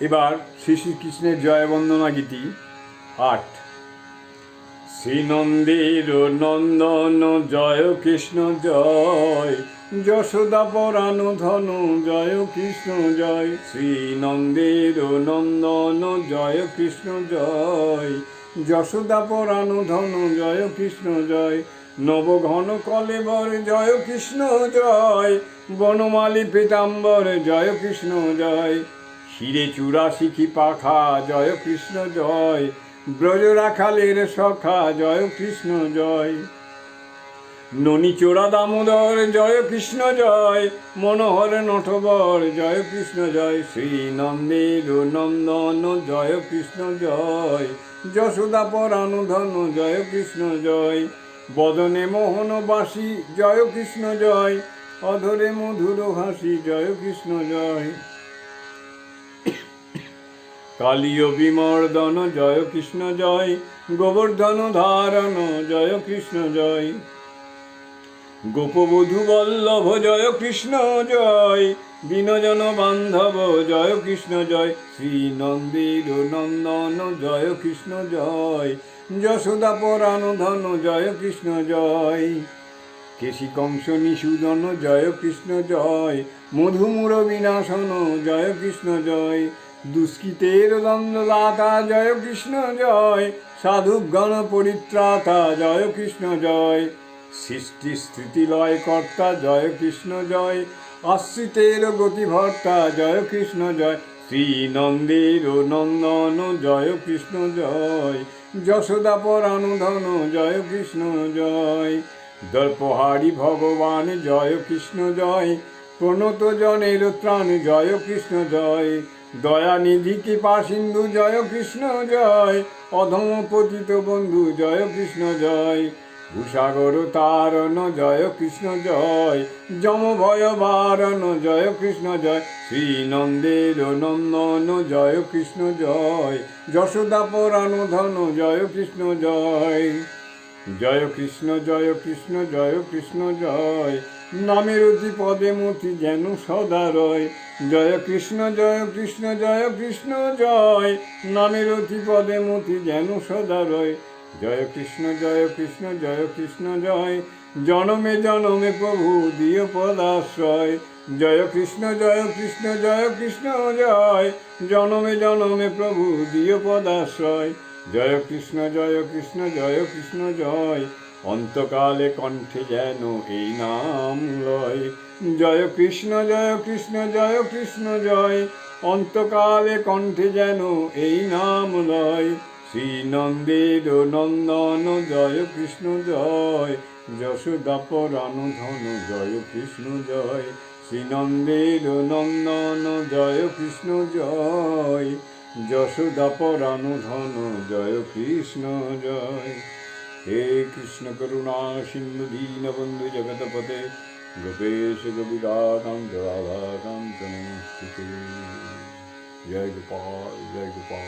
এবার শ্রী শ্রীকৃষ্ণের জয় বন্দনা গীতি, আট। শ্রীনন্দের নন্দন, জয় কৃষ্ণ, জয়। যশোদা পরাণ, ধনু, জয় কৃষ্ণ, জয়। শ্রীনন্দের নন্দন, জয় কৃষ্ণ, জয়। যশোদা পরাণ, ধনু, জয় কৃষ্ণ, জয়। নবঘন কলেবর, জয় কৃষ্ণ, জয়। বনমালী পীতাম্বর, জয় কৃষ্ণ, জয়। শিরে চূড়া শিখি পাখা? জয় কৃষ্ণ, জয়। ব্রজ রাখালের সখা, জয় কৃষ্ণ, জয়। ননী চোরা দামোদর, জয় কৃষ্ণ, জয়। মনোহর নটবর, জয় কৃষ্ণ, জয়। শ্রী নন্দের নন্দন, জয় কৃষ্ণ, জয়। যশোদা পরাণ ধন, জয় কৃষ্ণ, জয়। বদনে মোহনবাসী, জয় কৃষ্ণ, জয়। অধরে মধুর হাসি, জয় কৃষ্ণ, জয়। কালীয় বিমর্দন জয় কৃষ্ণ, জয়। গোবর্ধন ধারণ, জয় কৃষ্ণ, জয়। গোপবধূ বল্লভ, জয় কৃষ্ণ, জয়। দীনজন বান্ধব, জয় কৃষ্ণ, জয়। শ্রী নন্দির নন্দন, জয় কৃষ্ণ, জয়। যশোদা পরাণ ধন জয় কৃষ্ণ, জয়। কেশী কংস নিষূদন জয় কৃষ্ণ, জয়। মধুমূর বিনাশন, জয় কৃষ্ণ, জয়। দুষ্কৃতের দ্বন্দ্বদাতা জয় কৃষ্ণ, জয়। সাধুগণ পরিত্রাতা, জয় কৃষ্ণ, জয়। সৃষ্টি স্থিতিলয় কর্তা, জয় কৃষ্ণ, জয়। আশ্রিতের গতিভর্তা, জয় কৃষ্ণ, জয়। শ্রী নন্দের নন্দন, জয় কৃষ্ণ, জয়। যশোদা পরাণ ধন জয় কৃষ্ণ, জয়। দর্পহারি ভগবান, জয় কৃষ্ণ, জয়। প্রণত জনের ত্রাণ জয় কৃষ্ণ জয় দয়ানিধি কৃপা সিন্ধু জয় কৃষ্ণ জয় অধম পতিত বন্ধু জয় কৃষ্ণ জয় ভূসাগর তারণ জয় কৃষ্ণ জয় যম ভয় বারণ জয় কৃষ্ণ জয় শ্রী নন্দের নন্দন জয় কৃষ্ণ জয় যশোদা পরাণ ধন জয় কৃষ্ণ জয় জয় কৃষ্ণ জয় কৃষ্ণ জয় কৃষ্ণ জয় নামের অতি পদে মতি যেন সদা রয় জয় কৃষ্ণ জয় কৃষ্ণ জয় কৃষ্ণ জয় নামের অতি পদে মতি যেন সদা রয় জয় কৃষ্ণ জয় কৃষ্ণ জয় কৃষ্ণ জয় জনমে জনমে প্রভু দিয় পদাশ্রয় জয় কৃষ্ণ জয় কৃষ্ণ জয় কৃষ্ণ জয় জনমে জনমে প্রভু দিয় পদাশ্রয় জয় কৃষ্ণ জয় কৃষ্ণ জয় কৃষ্ণ জয় অন্তকালে কণ্ঠে যেন এই নাম লয়। জয় কৃষ্ণ জয় কৃষ্ণ জয় কৃষ্ণ, জয়। অন্তকালে কণ্ঠে যেন এই নাম লয়। শ্রী নন্দের নন্দন, জয় কৃষ্ণ, জয়। যশোদা পরাণ ধন, জয় কৃষ্ণ, জয়। শ্রীনন্দের নন্দন, জয় কৃষ্ণ, জয়। যশোদা পরাণ ধন, জয় কৃষ্ণ, জয়। हे कृष्णकरुणा सिन्धुदीनबन्धु जगतपते गपेश पते जराभाकां प्रणमस्तुते जय गोपाल जय गोपाल